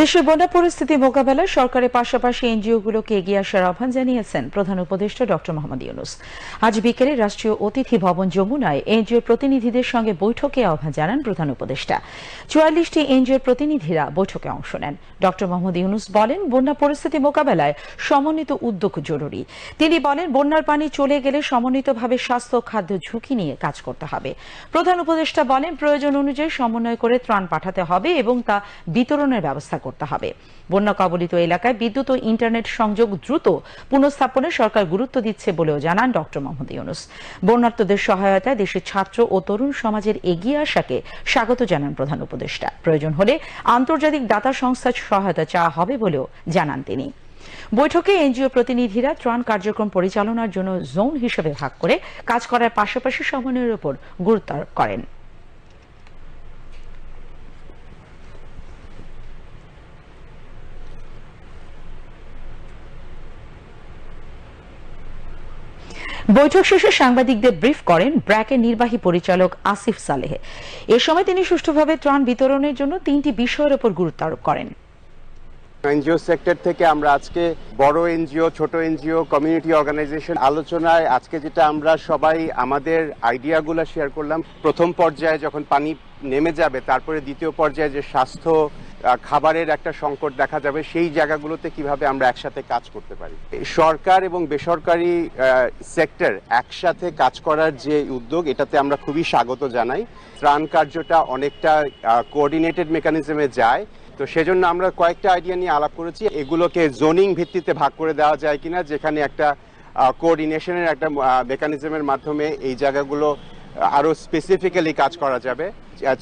দেশের বন্যা পরিস্থিতি মোকাবেলায় সরকারের পাশাপাশি এনজিওগুলোকে এগিয়ে আসার আহ্বান জানিয়েছেন প্রধান উপদেষ্টা ডক্টর মোহাম্মদ ইউনুস। আজ বিকেলে রাষ্ট্রীয় অতিথি ভবন যমুনায় এনজিওর প্রতিনিধিদের সঙ্গে বৈঠকে আহ্বান জানান প্রধান উপদেষ্টা। চুয়াল্লিশটি এনজিওর প্রতিনিধিরা বৈঠকে অংশ নেন। ডক্টর মোহাম্মদ ইউনুস বলেন, বন্যা পরিস্থিতি মোকাবেলায় সমন্বিত উদ্যোগ জরুরি। তিনি বলেন, বন্যার পানি চলে গেলে সমন্বিতভাবে স্বাস্থ্য খাদ্য ঝুঁকি নিয়ে কাজ করতে হবে। প্রধান উপদেষ্টা বলেন, প্রয়োজন অনুযায়ী সমন্বয় করে ত্রাণ পাঠাতে হবে এবং তা বিতরণের ব্যবস্থা করতে হবে। বন্যা কবলিত এলাকায় বিদ্যুৎ ও ইন্টারনেট সংযোগ দ্রুত পুনঃস্থাপনে সরকার গুরুত্ব দিচ্ছে বলেও জানান ডক্টর মোহাম্মদ ইউনুস। বন্যার্তদের সহায়তায় দেশের ছাত্র ও তরুণ সমাজের এগিয়ে আসাকে স্বাগত জানান প্রধান উপদেষ্টা। প্রয়োজন হলে আন্তর্জাতিক দাতা সংস্থার সহায়তা চাওয়া হবে বলেও জানান তিনি। বৈঠকে এনজিও প্রতিনিধিরা ত্রাণ কার্যক্রম পরিচালনার জন্য জোন হিসেবে ভাগ করে কাজ করার পাশাপাশি সমন্বয়ের উপর গুরুত্ব করেন। বৈঠক শেষে সাংবাদিকদের ব্রিফ করেন ব্র্যাকের নির্বাহী পরিচালক আসিফ সালেহ। এ সময় তিনি সুষ্ঠুভাবে ত্রাণ বিতরণের জন্য তিনটি বিষয়ের উপর গুরুত্ব আরোপ করেন। এনজিও সেক্টর থেকে আমরা আজকে বড় এনজিও, ছোট এনজিও, কমিউনিটি অর্গানাইজেশন আলোচনায় আজকে যেটা আমরা সবাই আমাদের আইডিয়াগুলো শেয়ার করলাম। প্রথম পর্যায়ে যখন পানি নেমে যাবে, তারপরে দ্বিতীয় পর্যায়ে যে স্বাস্থ্য খাবারের একটা সংকট দেখা যাবে, সেই জায়গাগুলোতে কীভাবে আমরা একসাথে কাজ করতে পারি? সরকার এবং বেসরকারি সেক্টর একসাথে কাজ করার যে উদ্যোগ, এটাতে আমরা খুবই স্বাগত জানাই। ত্রাণ কার্যটা অনেকটা কোঅর্ডিনেটেড মেকানিজমে যায়। তো সেজন্য আমরা কয়েকটা আইডিয়া নিয়ে আলাপ করেছি। এগুলোকে জোনিং ভিত্তিতে ভাগ করে দেওয়া যায় কিনা, যেখানে একটা কোঅর্ডিনেশনের একটা মেকানিজমের মাধ্যমে এই জায়গাগুলো আরও আরও স্পেসিফিক্যালি কাজ করা যাবে।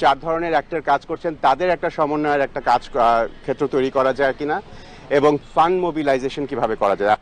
চার ধরনের অ্যাক্টর কাজ করছেন। তাদের একটা সমন্বয়ের একটা কাজ ক্ষেত্র তৈরি করা যায় কিনা এবং ফান্ড মোবিলাইজেশন কীভাবে করা যায়?